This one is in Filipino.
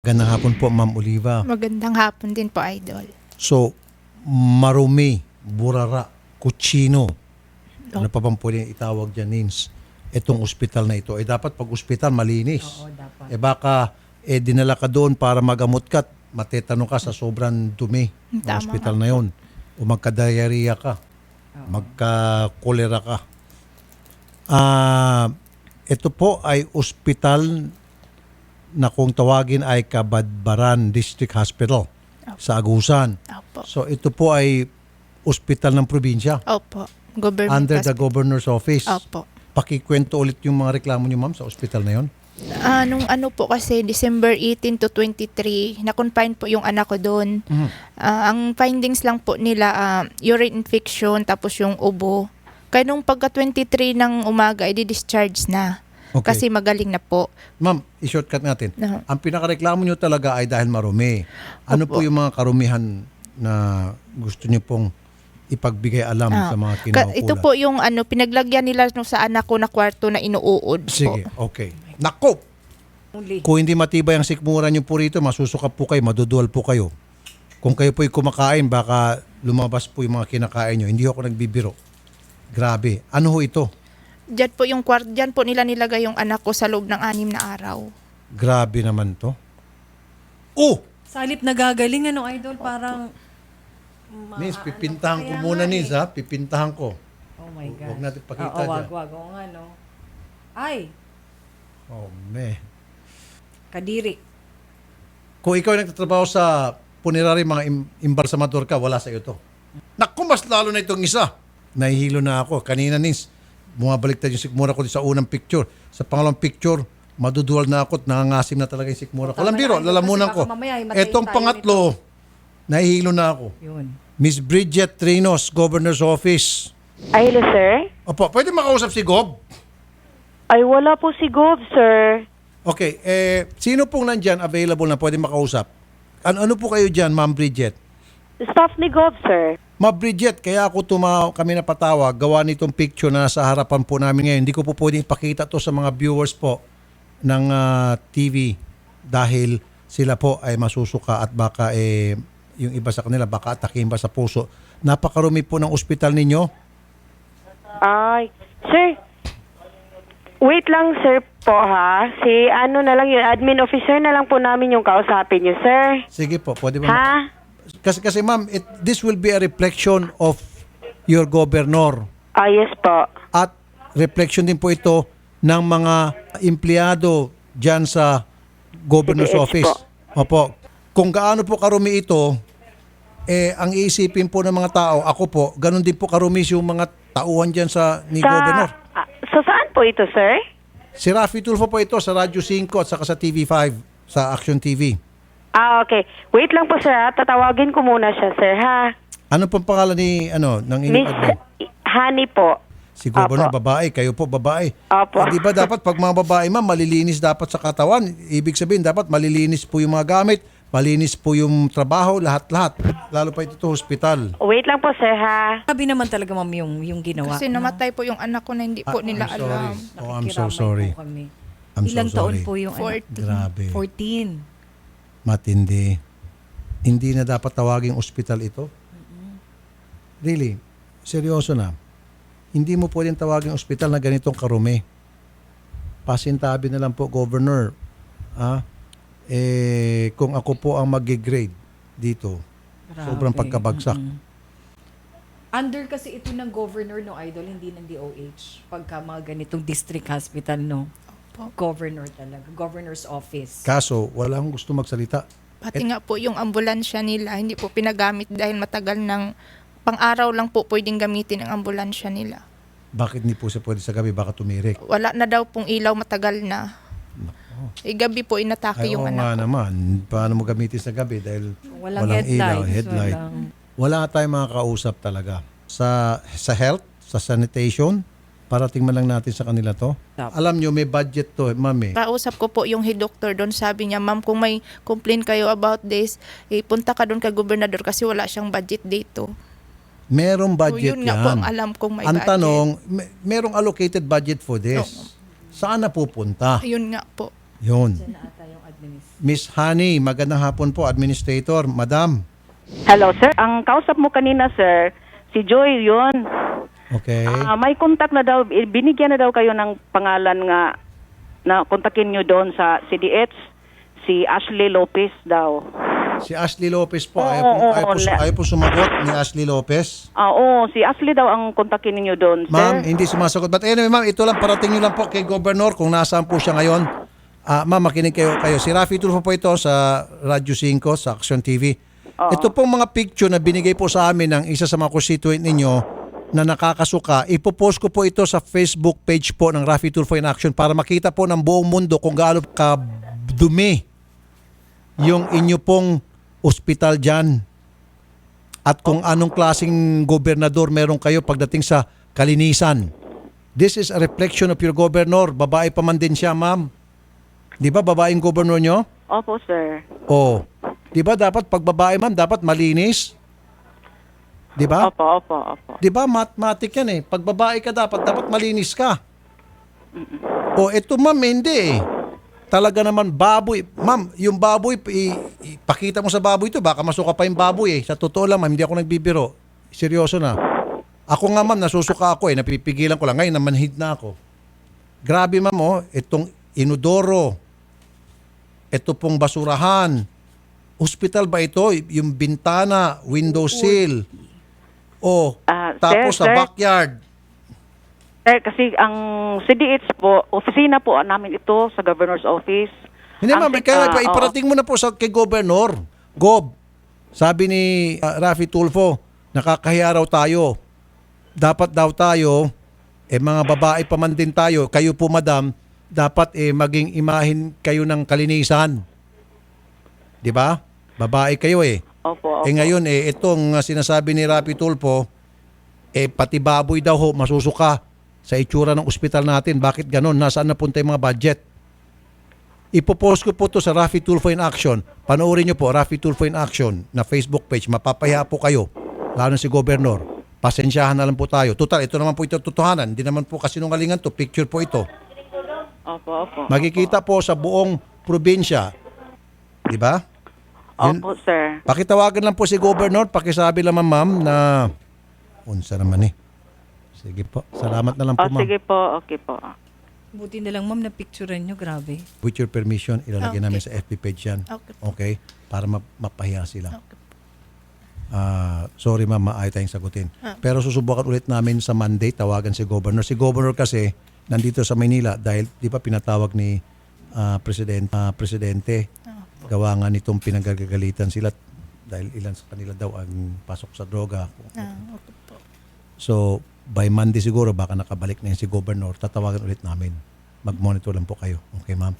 Gandang hapon po, Ma'am Oliva. Magandang hapon din po, Idol. So, marumi, burara, kutsino. Ano pa bang pwede itawag dyan, Nins? Itong ospital na ito. Eh dapat pag ospital, malinis. Oo, dapat. Eh baka, eh dinala ka doon para magamot ka at matetanong ka sa sobrang dumi ng Tama ospital na yon. O magka-diarrhea ka. Magka-cholera ka. Ah, ito po ay ospital na kung tawagin ay Kabadbaran District Hospital sa Agusan. Opo. So ito po ay ospital ng probinsya Opo. Government under the hospital. governor's office. Opo. Pakikwento ulit yung mga reklamo niyo ma'am sa ospital na yon. Ah, nung ano po kasi, December 18 to 23, na-confine po yung anak ko doon. Mhm. Ah, ang findings lang po nila, ah, urine infection, tapos yung ubo. Kaya nung pagka 23 ng umaga, i-discharge na. Okay. Kasi magaling na po. Ma'am, i-shortcut natin. No. Ang pinakareklamo niyo talaga ay dahil marumi. Ano po Opo. yung mga karumihan na gusto niyo pong ipagbigay alam Ah, sa mga Ka- kinaukulan? ito po yung ano, pinaglagyan nila no, sa anak ko na kwarto na inuuod Sige, po. okay. Nako! Kung hindi matibay ang sikmura niyo po rito, masusuka po kayo, madudual po kayo. Kung kayo po'y kumakain, baka lumabas po yung mga kinakain niyo. Hindi ako nagbibiro. Grabe. Ano ho ito? Diyan po yung kwarto, diyan po nila nilagay yung anak ko sa loob ng anim na araw. Grabe naman to. Oh! Sa halip nagagaling, ano, idol, parang... ma- Nis, pipintahan ko kaya muna, nga Nis, eh. ha? Pipintahan ko. Oh my God. Huwag natin pakita Oo, wag, dyan. wag. Oo nga, no. Ay, Oh, me. kadiri. Kung ikaw ay nagtatrabaho sa punerary, mga im- imbalsamador ka, wala sa iyo to. Naku, mas lalo na itong isa. Nahihilo na ako. Kanina, Nis, bumabaliktad yung sikmura ko sa unang picture. Sa pangalawang picture, maduduwal na ako at nangangasim na talaga yung sikmura ko. Walang biro, lalamunan ko. Etong pangatlo, nahihilo na ako. Yun. Miss Bridget Trinos, Governor's Office. Ay, hello, sir? Opo, pwede makausap si Gob? Ay, wala po si Gov, sir. Okay, eh, sino pong nandyan available na pwede makausap? Ano, ano po kayo dyan, Ma'am Bridget? Staff ni Gov, sir. Ma'am Bridget, kaya ako tuma kami napatawag, gawa nitong picture na nasa harapan po namin ngayon. Hindi ko po pwedeng ipakita to sa mga viewers po ng ah, TV dahil sila po ay masusuka at baka eh, yung iba sa kanila baka atakin ba sa puso. Napakarumi po ng ospital ninyo. Ay, sir. Wait lang, sir po, ha? Si ano na lang yun, admin officer na lang po namin yung kausapin niyo, sir. Sige po, pwede ba? Ha? Kasi, kasi ma'am, it, this will be a reflection of your governor. Ah, yes po. at reflection din po ito ng mga empleyado dyan sa governor's CDH office. Opo. Kung gaano po karumi ito, eh, ang iisipin po ng mga tao, ako po, ganun din po karumi yung mga tauhan dyan sa ni Sa, governor. ah, so, saan po ito, sir? Si Rafi Tulfo po ito sa Radyo 5 at saka sa TV5, sa Action TV. Ah, okay. Wait lang po, sir, ha? Tatawagin ko muna siya, sir, ha? Ano pong pangalan ni, ano, ng inyong Miss admin? Honey po. Si Governor, Apo. babae. Kayo po, babae. Opo. Eh, di ba dapat pag mga babae, ma'am, malilinis dapat sa katawan. Ibig sabihin, dapat malilinis po yung mga gamit, malinis po yung trabaho, lahat-lahat. Lalo pa ito sa hospital. Wait lang po, sir, ha? Sabi naman talaga, ma'am, yung, yung ginawa. Kasi namatay po yung anak ko na hindi po Ah, nila I'm sorry. alam. Oh, I'm so Nakikiramay sorry. po kami. I'm so Ilang taon sorry. po yung ano? 14. Grabe. 14. Matindi. Hindi na dapat tawaging ospital ito. Really? Seryoso na. Hindi mo pwedeng tawaging ospital na ganitong karumi. Pasintabi na lang po, Governor. Ah, eh, kung ako po ang mag-grade dito, Grabe. sobrang pagkabagsak. Mm-mm. Under kasi ito ng governor no idol, hindi ng DOH. Pagka mga ganitong district hospital no. Governor talaga. Governor's office. Kaso, wala akong gusto magsalita. Pati nga po yung ambulansya nila, hindi po pinagamit dahil matagal ng pang-araw lang po pwedeng gamitin ang ambulansya nila. Bakit hindi po siya pwede sa gabi? Baka tumirik. Wala na daw pong ilaw matagal na. Eh, gabi po inatake Ay, yung oo anak nga ko. naman. Paano mo gamitin sa gabi? Dahil Walang, walang ilaw, headlights. headlight. Walang... Wala tayong mga kausap talaga. Sa, sa health, sa sanitation, parating man lang natin sa kanila to. Tap. Alam nyo, may budget to, eh, ma'am eh. Kausap ko po yung head doctor doon. Sabi niya, ma'am, kung may complain kayo about this, eh, punta ka doon kay gobernador kasi wala siyang budget dito. Merong budget so, yun nga yan. po ang alam kong may ang budget. tanong, may, merong allocated budget for this. Saan na pupunta? Yun nga po. Yun. Miss Honey, magandang hapon po, Administrator, Madam. Hello, sir. Ang kausap mo kanina, sir, si Joy yun. Okay. Ah, may contact na daw, eh, binigyan na daw kayo ng pangalan nga na kontakin nyo doon sa CDH, si Ashley Lopez daw. Si Ashley Lopez po, ayaw Oo, po, oo, ayaw po, oo. ayaw po sumagot ni Ashley Lopez. Ah, oo, si Ashley daw ang kontakin ninyo doon, sir. Ma'am, hindi sumasagot. But anyway, ma'am, ito lang, parating nyo lang po kay Governor kung nasaan po siya ngayon. Ah, ma'am, makinig kayo, kayo. Si Rafi Tulfo po ito sa Radyo 5, sa Action TV. Ito pong mga picture na binigay po sa amin ng isa sa mga constituent ninyo na nakakasuka, ipopost ko po ito sa Facebook page po ng Rafi Tulfo in Action para makita po ng buong mundo kung gaano kadumi yung inyo pong ospital dyan at kung anong klaseng gobernador meron kayo pagdating sa kalinisan. This is a reflection of your governor. Babae pa man din siya, ma'am. Di ba babaeng governor nyo? Opo, sir. Oh. Di ba dapat pag babae, ma'am, dapat malinis? Di ba? Opo, opo, opo. Di ba mathematic yan eh. Pag babae ka dapat, dapat malinis ka. O ito ma'am, hindi eh. Talaga naman baboy. Ma'am, yung baboy, ipakita mo sa baboy ito, baka masuka pa yung baboy eh. Sa totoo lang ma'am, hindi ako nagbibiro. Seryoso na. Ako nga ma'am, nasusuka ako eh. Napipigilan ko lang. Ngayon, namanhid na ako. Grabe ma'am oh, itong inodoro, ito pong basurahan, hospital ba ito? Yung bintana, window sill, o Ah, tapos sir, sa sir. backyard. Sir, kasi ang CDH po, opisina po namin ito sa Governor's Office. Hindi Ang ma'am, sit- kaya ah, oo. iparating mo na po sa kay Governor. Gob, sabi ni ah, Rafi Tulfo, nakakahiya raw tayo. Dapat daw tayo, eh mga babae pa man din tayo, kayo po madam, dapat eh maging imahin kayo ng kalinisan. 'Di ba? Babae kayo eh. Opo, opo. Eh ngayon eh itong ah, sinasabi ni Rapi Tulfo eh pati baboy daw ho masusuka sa itsura ng ospital natin. Bakit ganon? Nasaan napunta yung mga budget? Ipopost ko po to sa Rafi Tulfo in Action. Panoorin nyo po, Rafi Tulfo in Action na Facebook page. Mapapaya po kayo. Lalo na si Governor. Pasensyahan na lang po tayo. Total, ito naman po ito totohanan. Hindi naman po kasinungalingan to. Picture po ito. Opo, opo. Makikita po sa buong probinsya. Di ba? Yun- Opo, sir. Pakitawagan lang po si Governor, pakisabi lang ma'am na unsa naman eh. Sige po. Salamat na lang po Oh, ma'am. sige po, okay po. Buti na lang, ma'am, na picturean nyo. Grabe. With your permission, ilalagay Okay. namin sa FB page yan. Okay. Okay? Para ma- mapahiya sila. Okay. Ah, sorry ma'am, maaay tayong sagutin. Ah. Pero susubukan ulit namin sa Monday, tawagan si Governor. Si Governor kasi nandito sa Maynila dahil di ba pinatawag ni ah, president, ah, presidente gawa nga nitong pinagagalitan sila dahil ilan sa kanila daw ang pasok sa droga. Ah, okay po. So, by Monday siguro, baka nakabalik na yun si Governor, tatawagan ulit namin. Mag-monitor lang po kayo. Okay, ma'am?